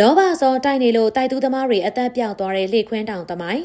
လောဘစောတိုက်နေလို့တိုက်သူသမားတွေအသက်ပြောက်သွားတဲ့လှေခွင်းတောင်သမိုင်း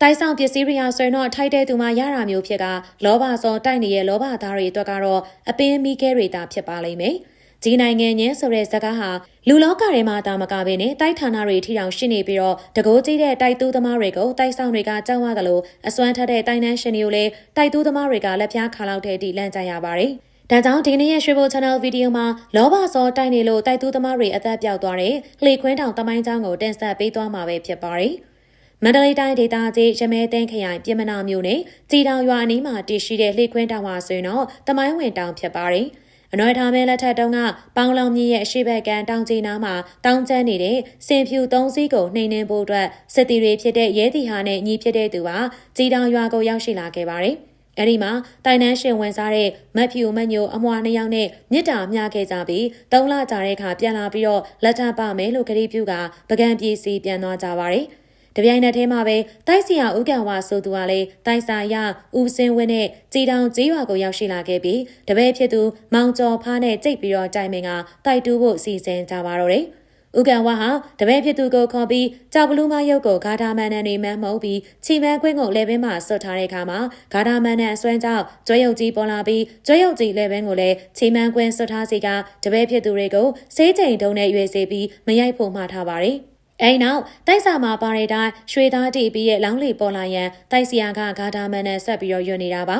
တိုက်ဆောင်ပစ္စည်းတွေဟာဆိုရင်တော့ထိုက်တဲ့သူမှရတာမျိုးဖြစ်ကလောဘစောတိုက်နေတဲ့လောဘသားတွေအတွက်ကတော့အပင်းမီးခဲတွေတာဖြစ်ပါလိမ့်မယ်။ဒီနိုင်ငံငင်းဆိုတဲ့ဇာတ်ကားဟာလူလောကထဲမှာတာမကဘဲနဲ့တိုက်ဌာနတွေထိတောင်ရှိနေပြီးတော့တကိုးကြီးတဲ့တိုက်သူသမားတွေကိုတိုက်ဆောင်တွေကကြောက်ရသလိုအစွမ်းထက်တဲ့တိုက်နှန်းရှင်တွေကိုလည်းတိုက်သူသမားတွေကလက်ပြားခါလောက်တဲ့အထိလန့်ကြရပါတယ်။ ဒါကြောင့်ဒီနေ့ရဲ့ရွှေဘို channel ဗီဒီယိုမှာလောဘစောတိုက်နေလို့တိုက်သူသမားတွေအသက်ပြောက်သွားတဲ့လှေခွင်းတောင်တမိုင်းချောင်းကိုတင်ဆက်ပေးသွားမှာပဲဖြစ်ပါတယ်။မန္တလေးတိုင်းဒေသကြီးရမဲသိန်းခရိုင်ပြည်မနာမြို့နယ်ကြည်တောင်ရွာအနီးမှာတည်ရှိတဲ့လှေခွင်းတောင်ဟာဆိုရင်တော့တမိုင်းဝင်တောင်ဖြစ်ပါတယ်။အနော်ထားမဲလက်ထက်တုန်းကပေါင်းလောင်မြစ်ရဲ့အရှိဘက်ကန်တောင်ကြီးနားမှာတောင်ကျမ်းနေတဲ့စင်ဖြူသုံးစီးကိုနှိမ်နှင်းဖို့အတွက်စစ်တီတွေဖြစ်တဲ့ရဲတီဟာနဲ့ညီဖြစ်တဲ့သူဟာကြည်တောင်ရွာကိုရောက်ရှိလာခဲ့ပါတယ်။ အဲ့ဒီမှာတိုင်နန်းရှင်ဝင်စားတဲ့မတ်ဖြူမညိုအမွှာနှစ်ယောက်နဲ့မြစ်တာမျှခဲ့ကြပြီးသုံးလကြာတဲ့အခါပြန်လာပြီးတော့လက်ထပ်ပါမယ်လို့ကတိပြုကပကံပြည်စီပြန်သွားကြပါတယ်။တပြိုင်နက်တည်းမှာပဲတိုက်စီယာဥက္ကံဝါဆိုသူကလည်းတိုက်စာရဦးစင်းဝင်းနဲ့ကြည်တောင်ကြီးရွာကိုရောက်ရှိလာခဲ့ပြီးတပည့်ဖြစ်သူမောင်ကျော်ဖားနဲ့ကြိတ်ပြီးတော့တိုင်မင်ကတိုက်တူးဖို့စီစဉ်ကြပါတော့တယ်။ ဥကံဝါဟာတပည့်ဖြစ်သူကိုခေါ်ပြီးကြောက်ဘလူးမရုပ်ကိုဂါထာမန်နန်နေမှန်းမဟုတ်ပြီးချီမန်းခွင်းကိုလေဘင်းမှာဆွတ်ထားတဲ့အခါမှာဂါထာမန်နန်အစွမ်းကြောင့်ကျွဲရုပ်ကြီးပေါ်လာပြီးကျွဲရုပ်ကြီးလေဘင်းကိုလည်းချီမန်းခွင်းဆွတ်ထားစီကတပည့်ဖြစ်သူတွေကိုစေးချိန်တုံးနဲ့ရွေစေပြီးမရိုက်ဖို့မှားထားပါတယ်။အဲ့နောက်တိုက်စာမှာပါတဲ့တိုင်းရွှေသားတီပြီးရဲ့လောင်းလီပေါ်လာရန်တိုက်စီယာကဂါထာမန်နဲ့ဆက်ပြီးတော့ယွနေတာပါ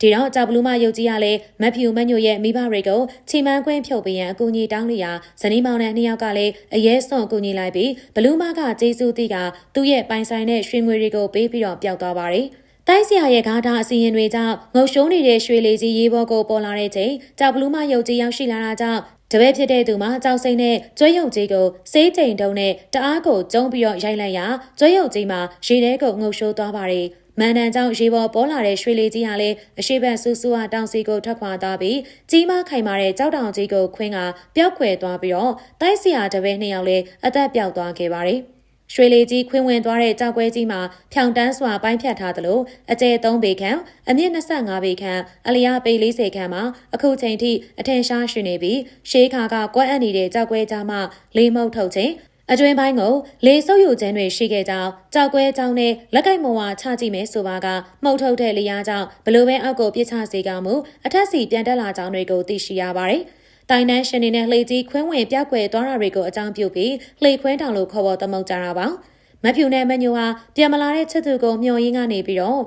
ဒီတော့ကြောက်ဘလူးမရုပ်ကြီးကလည်းမက်ဖြူမညိုရဲ့မိဘတွေကိုချီမန်းခွင်းဖြုတ်ပေးရန်အကူအညီတောင်းလျာဇနီးမောင်နဲ့နှစ်ယောက်ကလည်းအရေးစွန်အကူအညီလိုက်ပြီးဘလူးမကကျေးဇူးတိကသူ့ရဲ့ပိုင်ဆိုင်တဲ့ရွှေငွေတွေကိုပေးပြီးတော့ပျောက်သွားပါတယ်တိုက်ဆရာရဲ့ဂါထာအစီရင်တွေကြောင့်ငုံရှုံးနေတဲ့ရွှေလေးကြီးရေးဘောကိုပေါ်လာတဲ့ချိန်ကြောက်ဘလူးမရုပ်ကြီးရောက်ရှိလာတာကြောင့်တပည့်ဖြစ်တဲ့သူမှာကြောက်စိမ့်နဲ့ကျွဲရုပ်ကြီးကိုစေးချိန်တုံးနဲ့တအားကိုကျုံပြီးတော့ရိုက်လိုက်ရာကျွဲရုပ်ကြီးမှာရေထဲကိုငုံရှိုးသွားပါတယ် မန်တန်ကြောင့်ရေပေါ်ပေါ်လာတဲ့ရွှေလေးကြီးဟာလည်းအရှိတ်ဆူဆူဟာတောင်စီကိုထွက်ခွာသွားပြီးကြီးမားခိုင်မာတဲ့ကြောက်တောင်ကြီးကိုခွင်းကပျောက်ခွဲသွားပြီးတော့တိုက်စီယာတပည့်နှစ်ယောက်လည်းအသက်ပျောက်သွားခဲ့ပါတယ်။ရွှေလေးကြီးခွင်းဝင်သွားတဲ့ကြောက်ကွဲကြီးမှာဖြောင်တန်းစွာပိုင်းဖြတ်ထားသလိုအကျဲ3ပေခန့်အမြင့်25ပေခန့်အလျားပေ40ခန့်မှာအခုချိန်ထိအထင်ရှားရှိနေပြီးရှေးခါကကွက်အပ်နေတဲ့ကြောက်ကွဲကြားမှလေးမုတ်ထုတ်ခြင်း အတွင်းပိုင်းကိုလေဆုပ်ယူခြင်းတွေရှိခဲ့ကြောင်းကြောက်ကွဲကြောင်းနဲ့လက်ကိုက်မဝါချကြည့်မယ်ဆိုပါကမှုတ်ထုတ်တဲ့လျားကြောင့်ဘလို့ပဲအောက်ကိုပြစ်ချစေကမှုအထက်စီပြန်တက်လာကြောင်းတွေကိုသိရှိရပါတယ်။တိုင်နန်းရှင်နေနဲ့လှေကြီးခွင်းဝင်ပြောက်ွယ်သွားတာတွေကိုအကြောင်းပြုပြီးလှေခွင်းတောင်လို့ခေါ်ပေါ်သမုတ်ကြတာပါ။မဖြူနဲ့မညိုဟာပြန်မလာတဲ့ချစ်သူကိုမျှော်ရင်းကနေပြီးတော့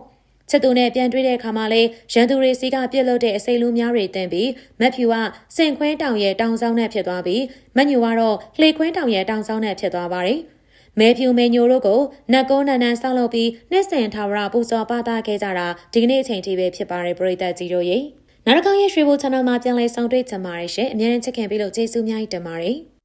ချစ်သူနဲ့ပြန်တွေ့တဲ့အခါမှာလေရန်သူတွေစီကပြစ်လို့တဲ့အစိလူများတွေတင်ပြီးမက်ဖြူကစင်ခွင်းတောင်ရဲ့တောင်ဆောင်နဲ့ဖြစ်သွားပြီးမညူကတော့လှေခွင်းတောင်ရဲ့တောင်ဆောင်နဲ့ဖြစ်သွားပါတယ်။မဲဖြူမဲညိုတို့ကိုနတ်ကုန်းနန်းနန်းဆောက်လုပ်ပြီးနှစ်စင်ထာဝရပူဇော်ပါတာခဲ့ကြတာဒီကနေ့အချိန်ထိပဲဖြစ်ပါတယ်ပရိသတ်ကြီးတို့ရေ။နောက်တစ်ခေါက်ရဲ့ရွှေဘို channel မှာပြန်လည်ဆောင်တွေ့ကြပါရရှင်။အများကြီးချစ်ခင်ပြီးလို့ကျေးဇူးများတင်ပါတယ်။